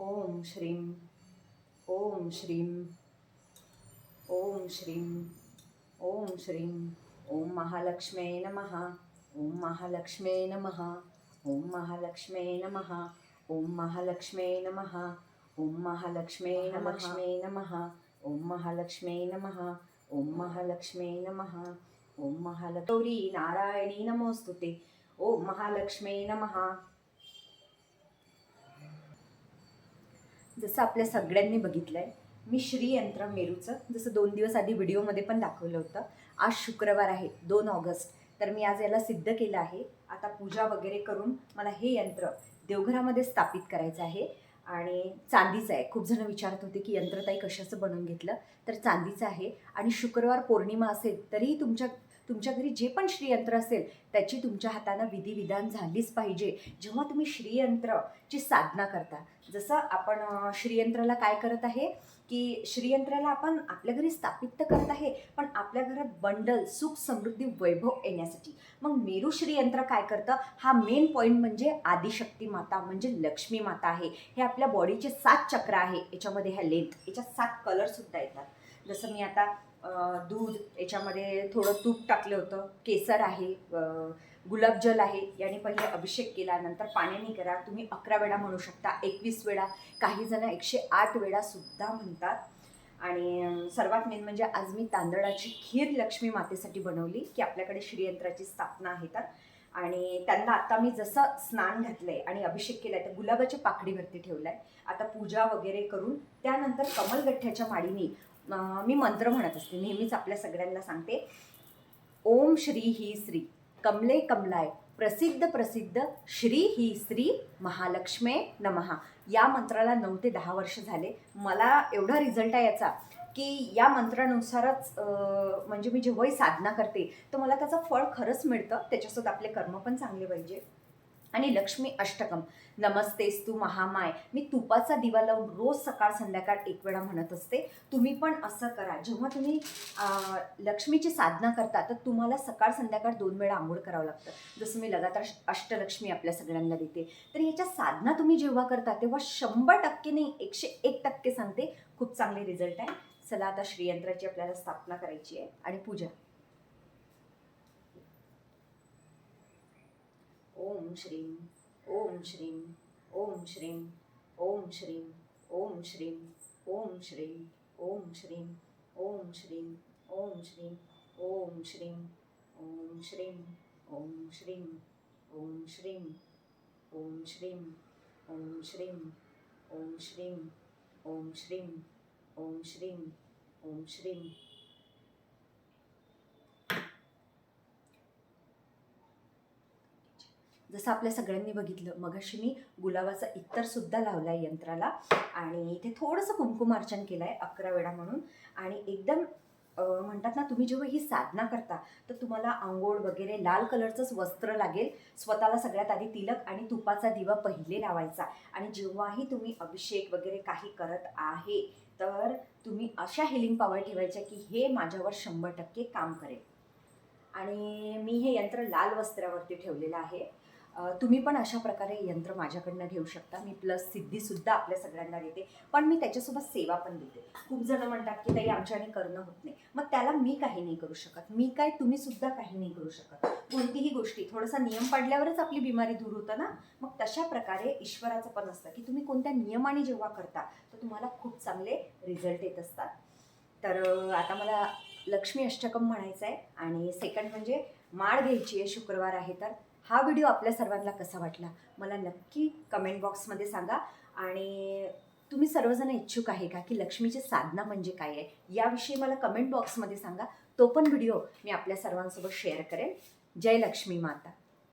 ॐ श्रीं ॐ श्रीं ॐ श्रीं ॐ श्रीं। ॐ महालक्ष्मै नमः ॐ महालक्ष्मी नमः ॐ महालक्ष्म्यै नमः ॐ महालक्ष्म्ये नमः ॐ महालक्ष्मी नमः नमः ॐ महालक्ष्म्यै नमः ॐ महालक्ष्मी नमः ॐ महालतौरी नारायणी नमोऽस्तु ते। ॐ महालक्ष्मी नमः। जसं आपल्या सगळ्यांनी बघितलं आहे मी श्रीयंत्र मेरूचं जसं दोन दिवस आधी व्हिडिओमध्ये पण दाखवलं होतं. आज शुक्रवार आहे दोन ऑगस्ट. तर मी आज याला सिद्ध केलं आहे. आता पूजा वगैरे करून मला हे यंत्र देवघरामध्ये स्थापित करायचं आहे. आणि चांदीचं आहे. खूप जण विचारत होते की यंत्रताई कशाचं बनवून घेतलं? तर चांदीचं आहे. आणि शुक्रवार पौर्णिमा असेल तरीही तुमच्या तुमच्या घरी जे पण श्रीयंत्र असेल त्याची तुमच्या हातानं विधिविधान झालीच पाहिजे. जेव्हा तुम्ही श्रीयंत्रची साधना करता जसं आपण श्रीयंत्राला काय करत आहे की श्रीयंत्राला आपण आपल्या घरी स्थापित तर करत आहे पण आपल्या घरात बंडल सुख समृद्धी वैभव येण्यासाठी. मग मेरू श्रीयंत्र काय करतं? हा मेन पॉईंट म्हणजे आदिशक्ती माता म्हणजे लक्ष्मी माता आहे. हे आपल्या बॉडीचे सात चक्र आहे. याच्यामध्ये ह्या लेंथ याच्यात सात कलरसुद्धा येतात. जसं मी आता दूध याच्यामध्ये थोडं तूप टाकलं होतं. केसर आहे गुलाबजल आहे याने पहिले अभिषेक केला नंतर पाण्याने करा. तुम्ही अकरा वेळा म्हणू शकता एकवीस वेळा. काही जण एकशे आठ वेळा सुद्धा म्हणतात. आणि सर्वात मेन म्हणजे आज मी तांदळाची खीर लक्ष्मी मातेसाठी बनवली की आपल्याकडे श्रीयंत्राची स्थापना आहे तर. आणि त्यांना आता मी जसं स्नान घातलं आहे आणि अभिषेक केला आहे तर गुलाबाच्या पाकडीवरती ठेवला आहे आता पूजा वगैरे करून त्यानंतर कमलगठ्ठ्याच्या माडीने मी मंत्र म्हणत असते. नेहमीच आपल्या सगळ्यांना सांगते. ओम श्री ही श्री. कमले कमलाय. प्रसिद्ध प्रसिद्ध श्री ही श्री महालक्ष्मे नमहा. या मंत्राला नऊ ते दहा वर्ष झाले. मला एवढा रिझल्ट आहे याचा की या मंत्रानुसारच म्हणजे मी जेव्हाही साधना करते तर मला त्याचं फळ खरंच मिळतं. त्याच्यासोबत आपले कर्म पण चांगले पाहिजे. आणि लक्ष्मी अष्टकम. नमस्तेस तू महामाय. मी तुपाचा दिवा लावून रोज सकाळ संध्याकाळ एक वेळा म्हणत असते. तुम्ही पण असं करा. जेव्हा तुम्ही लक्ष्मीची साधना करता तर तुम्हाला सकाळ संध्याकाळ दोन वेळा आंघोळ करावं लागतं. जसं मी लगातार अष्टलक्ष्मी आपल्या सगळ्यांना देते. तर याच्या साधना तुम्ही जेव्हा करता तेव्हा शंभर टक्के नाही एकशे एक टक्के सांगते खूप चांगले रिझल्ट आहे. चला आता श्रीयंत्राची आपल्याला स्थापना करायची आहे आणि पूजा. ओम श्रीं ओम श्रीं ओम श्रीं ओम श्रीं ओम श्रीं ओम श्रीं ओम श्रीं ओम श्रीं ओम श्रीं ओम श्रीं ओम श्रीं ओम श्रीं ओम श्रीं ओम श्रीं ओम श्रीं ओम श्रीं ओम श्रीं ओम श्रीं ओम श्रीं जसं आपल्या सगळ्यांनी बघितलं मगाशी मी गुलाबाचा इत्तर सुद्धा लावला आहे यंत्राला आणि इथे थोडंसं कुंकुमार्चन केलं आहे अकरा वेळा म्हणून. आणि एकदम म्हणतात ना तुम्ही जेव्हा ही साधना करता तर तुम्हाला आंघोळ वगैरे लाल कलरचंच वस्त्र लागेल. स्वतःला सगळ्यात आधी तिलक आणि तुपाचा दिवा पहिले लावायचा. आणि जेव्हाही तुम्ही अभिषेक वगैरे काही करत आहे तर तुम्ही अशा हिलिंग पावर ठेवायच्या की हे माझ्यावर शंभर टक्के काम करेल. आणि मी हे यंत्र लाल वस्त्रावरती ठेवलेलं आहे. तुम्ही पण अशा प्रकारे यंत्र माझ्याकडनं घेऊ शकता. मी प्लस सिद्धीसुद्धा आपल्या सगळ्यांना देते. पण मी त्याच्यासोबत सेवा पण देते. खूप जण म्हणतात की ताई आमच्याने करणं होत नाही. मग त्याला मी काही नाही करू शकत. मी काय तुम्ही सुद्धा काही नाही करू शकत. कोणतीही गोष्टी थोडासा नियम पाडल्यावरच आपली बिमारी दूर होतं ना? मग तशा प्रकारे ईश्वराचं पण असतं की तुम्ही कोणत्या नियमाने जेव्हा करता तर तुम्हाला खूप चांगले रिझल्ट येत असतात. तर आता मला लक्ष्मी अष्टकम म्हणायचं आहे आणि सेकंड म्हणजे माळ घ्यायची आहे शुक्रवार आहे तर. हा व्हिडिओ आपल्या सर्वांना कसा वाटला मला नक्की कमेंट बॉक्समध्ये सांगा. आणि तुम्ही सर्वजण इच्छुक आहे का की लक्ष्मीची साधना म्हणजे काय आहे याविषयी मला कमेंट बॉक्समध्ये सांगा. तो पण व्हिडिओ मी आपल्या सर्वांसोबत शेअर करेन. जय लक्ष्मी माता.